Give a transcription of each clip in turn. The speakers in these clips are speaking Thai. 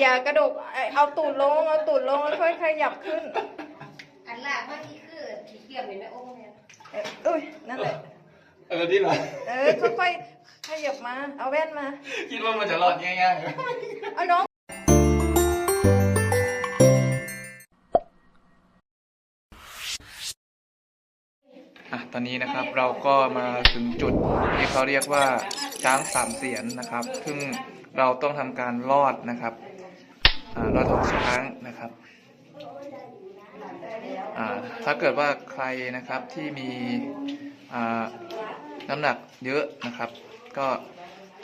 อย่ากระดกเอาตูดลงเอาตูดลงแล้วค่อยขยับขึ้น อันแรกว่าที่คือที่เกียบเห็นไหมโอ้เนี่ยเอออุ้ยนั่นแหละ เออที่เหรอเออค่อยๆขยับมา เอาแว่นมา คิดว่ามันจะรอดง่ายๆ เอาน้อง อะตอนนี้นะครับเราก็มาถึงจุดที่เขาเรียกว่าช้างสามเสียนนะครับ ซึ่งเราต้องทำการลอดนะครับอ่ารอดท้องช้างนะครับถ้าเกิดว่าใครนะครับที่มีน้ำหนักเยอะนะครับ ก็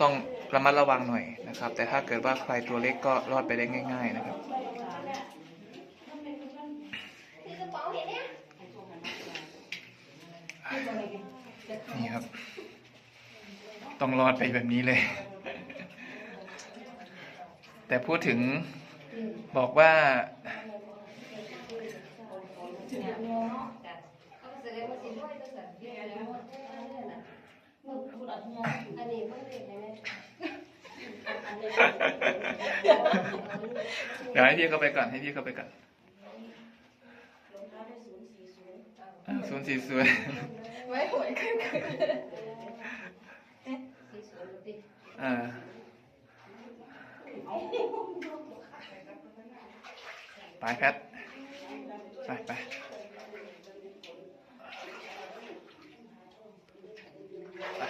ต้องระมัดระวังหน่อยนะครับ แต่ถ้าเกิดว่าใครตัวเล็กก็รอดไปได้ง่าย ๆ นะครับ นี่ครับ ต้องรอดไปแบบนี้เลย แต่พูดถึงบอกว่าเขาแสดงว่าสิด้วยตั้งแต่เดียวแล้วอันนี้เพิ่งเด็กเลยเดี๋ยวให้พี่เข้าไปก่อนให้พี่เข้าไปก่อน ศูนย์สี่ศูนย์ไว้หวยขึ้นขึ้นสีสวยดิอ่าไปแพทไปไปไป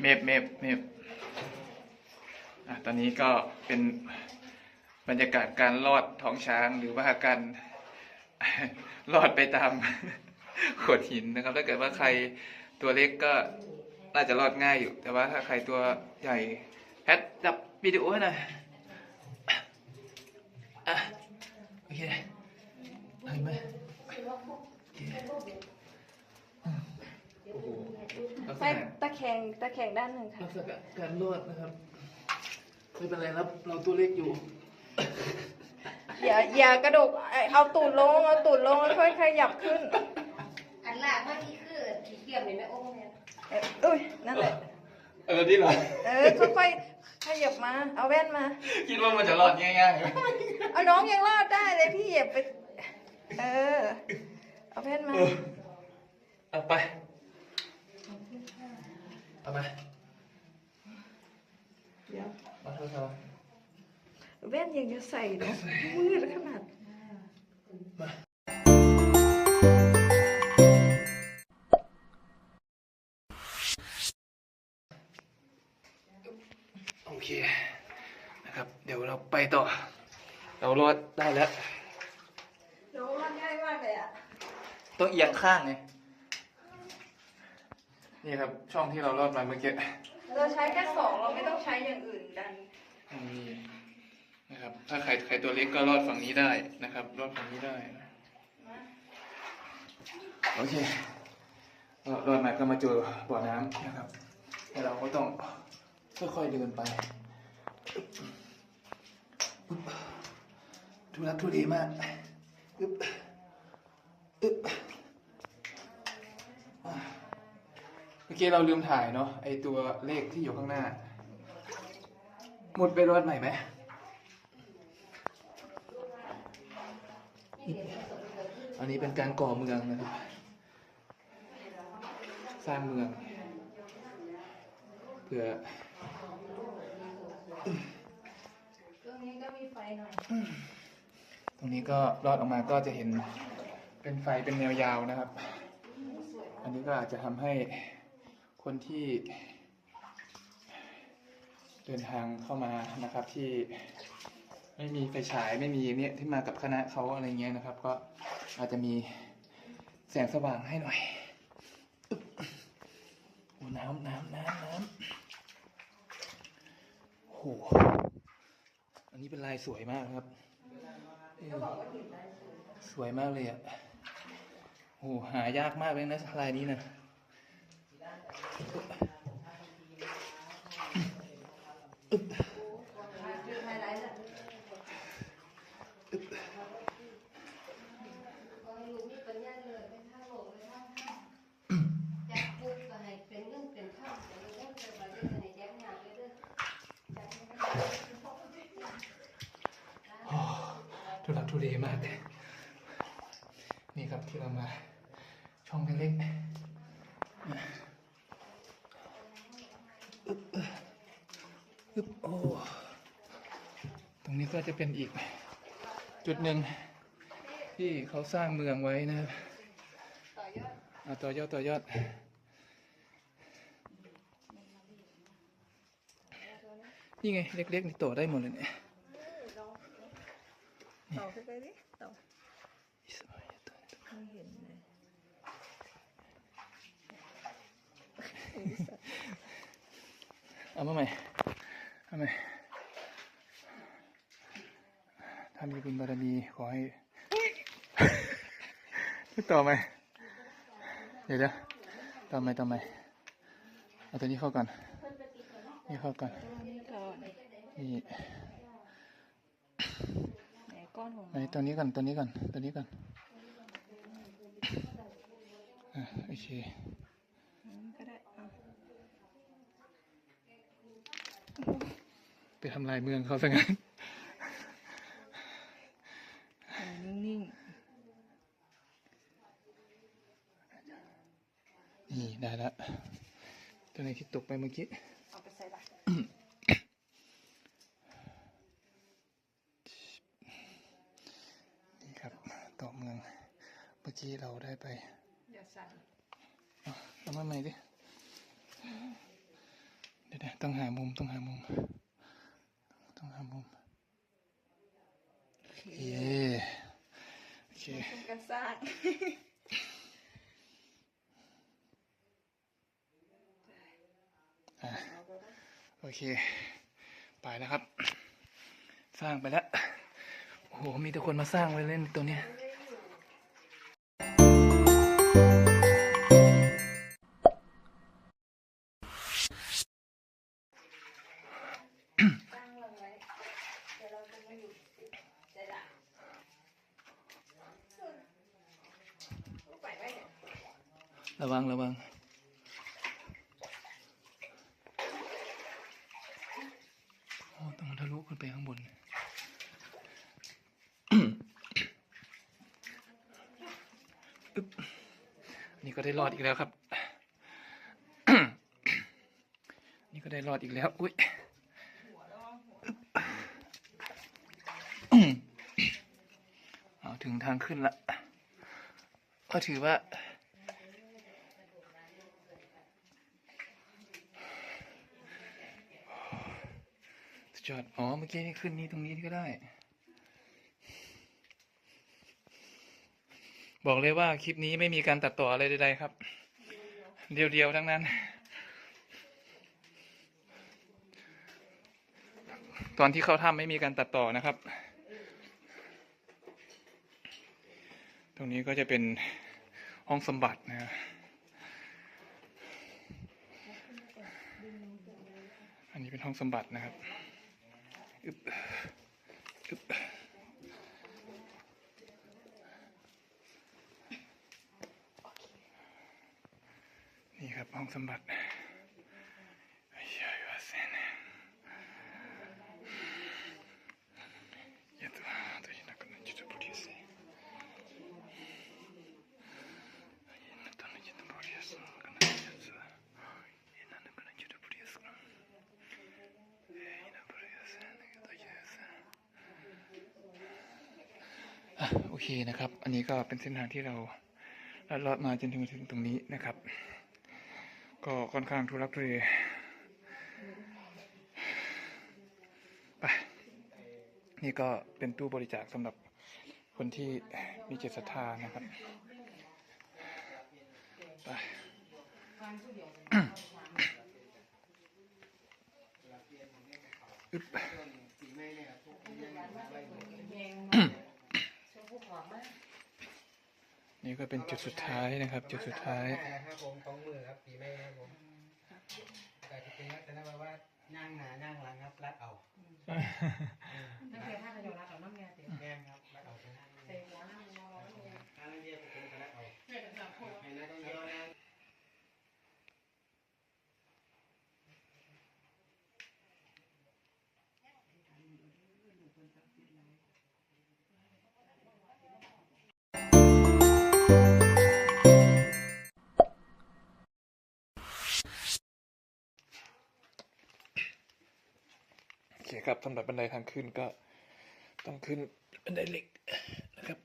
เมฟเมฟเมฟอะตอนนี้ก็เป็น บรรยากาศการลอดท้องช้างหรือว่าการลอดไปตามโขดหินนะครับ ถ้าเกิดว่าใครตัวเล็กก็น่าจะรอดง่ายอยู่ แต่ว่าถ้าใครตัวใหญ่แพทจับวิดีโอให้หน่อยอะโอเคเห็นไหมโอเคอืมโอ้โหลักษไปณะตะแคงตะแคงด้านหนึ่งค่ะลักษณะการรอดนะครับ ไม่เป็นไรครับ เราตัวเล็กอยู่ อย่าอย่ากระดกเอาตูดลงเอาตูดลงแล้วค่อยขยับขึ้น อันแรกว่าที่คือที่เกียบเห็นไหมโอ้เนี่ยเอออุ้ยนั่นแหละ เออที่เหรอเออค่อยๆขยับมา เอาแว่นมา คิดว่ามันจะรอดง่ายๆเอาน้องยังรอดได้เลยพี่เหยียบไป เออ เอาแว่นมาเออเอาไป เอาไปมาเถอะครับ แว่นยังจะ ใส่เนอะมืดขนาดมาโอเคนะครับ เดี๋ยวเราไปต่อ เรารอดได้แล้วน้องรอดง่ายมากเลยอะต้องเอียงข้างไงนี่ครับช่องที่เรารอดมาเมื่อกี้เราใช้แค่สองเราไม่ต้องใช้อย่างอื่นดันนี่ นะครับ ถ้าใครใครตัวเล็กก็รอดฝั่งนี้ได้นะครับ รอดฝั่งนี้ได้ โอเครอดรอดมาก็มาเจอบ่อน้ำนะครับแล้วเราก็ต้องค่อยๆเดินไปทุรักทุเลมากอึ๊บอึ๊บเมื่อกี้เราลืมถ่ายเนาะไอตัวเลขที่อยู่ข้างหน้า หมดไปรอดใหม่ไหม นนี้เป็นการก่อเมืองนะครับ สร้างเมือง เพื่อตรงนี้ก็มีไฟหน่อย ตรงนี้ก็รอดออกมาก็จะเห็นเป็นไฟเป็นแนวยาวนะครับ อันนี้ก็อาจจะทำให้คนที่เดินทางเข้ามานะครับที่ไม่มีไฟฉายไม่มีเนี่ยที่มากับคณะเขาอะไรเงี้ยนะครับ ก็ อาจจะมีแสงสว่างให้หน่อยโอ้น้ำน้ำน้ำน้ำโอ้โห อันนี้เป็นลายสวยมากครับ สวยมากเลยอะโอ้หหายากมากเลยนะลายนี้นะ ไฮไลท์เลยลูกมีปัญญาเลยเป็นทางหลงเลยค่ะ ทุเรมาก นี่ครับที่เรามาช่องเล็กๆอึ๊บโอ้ตรงนี้ก็จะเป็นอีก จุดหนึ่งที่เขาสร้างเมืองไว้นะครับอะต่อยอดต่อยอดนี่ไง เล็กๆนี่โตได้หมดเลยเนี่ย ต่อขึ้นไปดิต่อไม่เห็นเลยเอามาใหม่เอาใหม่ถ้ามีบุญบารมีขอให้ต่อไหมเดี๋ยวเดี๋ยวต่อไหมต่อไหมเอาตัวนี้เข้าก่อนนี่เข้าก่อนนี่ก่อนนี่ ไหนก้อนของไอ้ตัวนี้ก่อนตัวนี้ก่อนตัวนี้ก่อนอะโอเคอืมก็ได้เอาไปทำลายเมืองเขาซะงั้นเอานิ่งนี่ ได้แล้วตัวไหนที่ตกไปเมื่อกี้ ๆเอาไปใส่ละ นี่ครับต่อเมือง เมื่อกี้เราได้ไป อย่าสั่น เอาเอามาใหม่ดิ เดี๋ยวๆ ต้องหามุม ต้องหามุม ต้องหามุมโอเคเย้โอเคเป็นการสร้างอะโอเค ไปแล้วครับ สร้างไปแล้ว โอ้โห มีแต่คนมาสร้างไว้เล่นตัวเนี้ย วังระวังโอ้ต้องทะลุขึ้นไปข้างบนนี่ก็ได้รอดอีกแล้วครับ นี่ก็ได้รอดอีกแล้ว อุ้ยเอาถึงทางขึ้นละ ก็ถือว่า ยอด อ๋อ เมื่อกี้นี่ขึ้นนี้ตรงนี้ก็ได้ บอกเลยว่าคลิปนี้ไม่มีการตัดต่ออะไรใดๆครับ เดียวๆ ทั้งนั้น ตอนที่เข้าถ้ำไม่มีการตัดต่อนะครับ ตรงนี้ก็จะเป็นห้องสมบัตินะฮะอันนี้เป็นห้องสมบัตินะครับ อึบอึบนี่ครับห้องสมบัติ อะโอเคนะครับ อันนี้ก็เป็นเส้นทางที่เราลัดเลาะมาจนถึงถึงตรงนี้นะครับ ก็ค่อนข้างทุรักทุเลไปนี่ก็เป็นตู้บริจาคสำหรับคนที่มีจิตศรัทธานะครับไปอึ๊บ นี่ก็เป็นจุดสุดท้ายนะครับ จุดสุดท้ายครับผมของมือครับปีแม่ครับผมแต่ที่เป็นลักษณะแบบว่าย่างหนาย่างหลังครับรัดเอานั่นคือถ้าเราอยู่รับกับน้ำเมียเสียแง่ครับรัดเอาตรงนั้นใส่หัวน้ำ นะครับสำหรับบันไดทางขึ้นก็ต้องขึ้นบันไดเหล็กนะครับ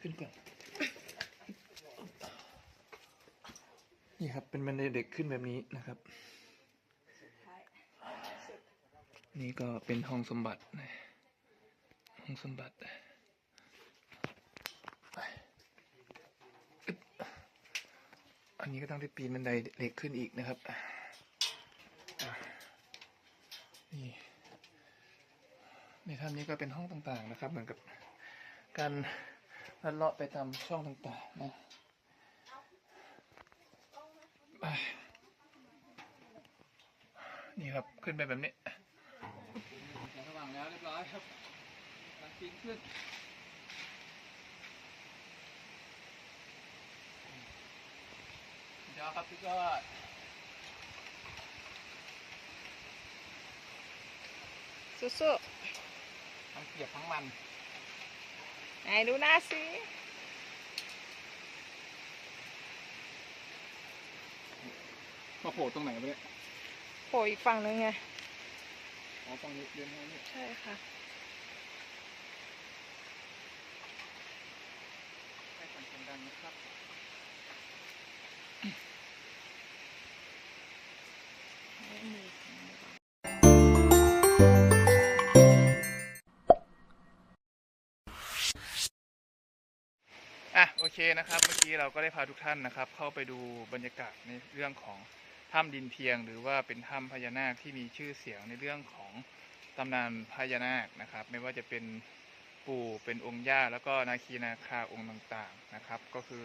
ขึ้นก่อนนี่ครับเป็นบันไดเด็กขึ้นแบบนี้นะครับ นี่ก็เป็นห้องสมบัติห้องสมบัติอึ๊บอั นนี้ก็ต้องได้ปีนบันไดเหล็กขึ้นอีกนะครับนี่ในถ้ำนี้ก็เป็นห้องต่างๆนะครับ เหมือนกับการลัดเลาะไปตามช่องต่างๆนะนี่ครับขึ้นไปแบบนี้สว่างแล้วเรียบร้อยครับกำลังปีนขึ้น ดยอดครับพี่ยอดสู้ทั้งเปียกทั้งมันๆไหนดูหน้าสิมาโผล่ตรงไหนไปเนี่ยโผล่อีกฝั่งนึงไง อ๋อฝั่งนี้เดินทางนี้ใช่ค่ะให้สั่นกันดังนะครับ นะครับ เมื่อกี้เราก็ได้พาทุกท่านนะครับ เข้าไปดูบรรยากาศในเรื่องของถ้ำดินเพียง หรือว่าเป็นถ้ำพญานาคที่มีชื่อเสียงในเรื่องของตำนานพญานาคนะครับ ไม่ว่าจะเป็นปู่เป็นองค์ย่าแล้วก็นาคีนาคาองค์ต่างๆนะครับ ก็คือ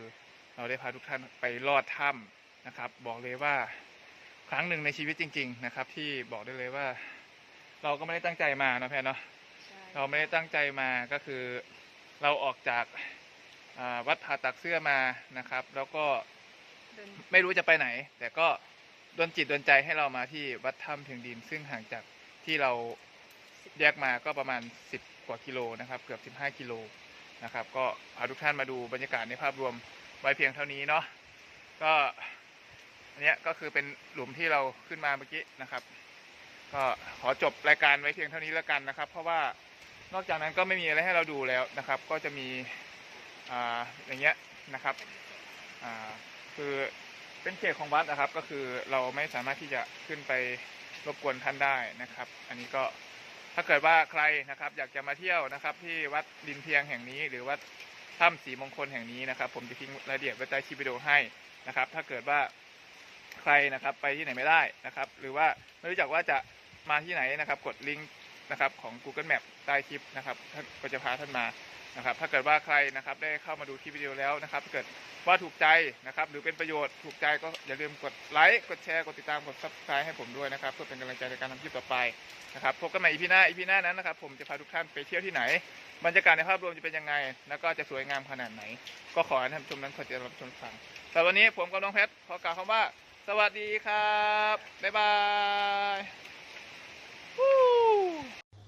เราได้พาทุกท่านไปลอดถ้ำนะครับ บอกเลยว่าครั้งหนึ่งในชีวิตจริง ๆ นะครับ ที่บอกได้เลยว่า เราก็ไม่ได้ตั้งใจมาเนาะแพนเนาะเราไม่ได้ตั้งใจมาก็คือเราออกจากอ่า วัดผาตักเสื้อมานะครับ แล้วก็ไม่รู้จะไปไหน แต่ก็ดนจิตดนใจให้เรามาที่วัดถ้ำเพียงดิน ซึ่งห่างจากที่เราแยกมาก็ประมาณ 10 กว่ากิโลนะครับ เกือบ 15 กิโลนะครับ ก็พาทุกท่านมาดูบรรยากาศในภาพรวมไว้เพียงเท่านี้เนาะก็อันเนี้ยก็คือเป็นหลุมที่เราขึ้นมาเมื่อกี้นะครับ ก็ขอจบรายการไว้เพียงเท่านี้แล้วกันนะครับ เพราะว่านอกจากนั้นก็ไม่มีอะไรให้เราดูแล้วนะครับ ก็จะมี อ่าอย่างเงี้ยนะครับอ่าคือเป็นเขตของวัดนะครับ ก็คือเราไม่สามารถที่จะขึ้นไปรบกวนท่านได้นะครับ อันนี้ก็ถ้าเกิดว่าใครนะครับ อยากจะมาเที่ยวนะครับ ที่วัดดินเพียงแห่งนี้ หรือวัดถ้ำสีมงคลแห่งนี้นะครับ ผมจะทิ้งรายละเอียดไว้ใต้คลิปวิดีโอให้นะครับ ถ้าเกิดว่าใครนะครับไปที่ไหนไม่ได้นะครับ หรือว่าไม่รู้จักว่าจะมาที่ไหนนะครับ กดลิงก์นะครับของ Google Map ใต้คลิปนะครับก็จะพาท่านมา นะครับ ถ้าเกิดว่าใครนะครับได้เข้ามาดูคลิปวิดีโอแล้วนะครับถ้าเกิดว่าถูกใจนะครับ หรือเป็นประโยชน์ถูกใจก็อย่าลืมกดไลค์กดแชร์กดติดตามกด subscribe ให้ผมด้วยนะครับ เพื่อเป็นกำลังใจในการทำคลิปต่อไปนะครับพบกันใหม่อีพีหน้าอีพีหน้านั้นนะครับ ผมจะพาทุกท่านไปเที่ยวที่ไหน บรรยากาศในภาพรวมจะเป็นยังไง แล้วก็จะสวยงามขนาดไหน ก็ขอให้ท่านชมนั้นขอจะรับชมฟังแต่วันนี้ผมกับน้องเพชรขอกล่าวคำว่า สวัสดีครับบ๊ายบาย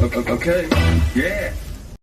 Okay. Yeah.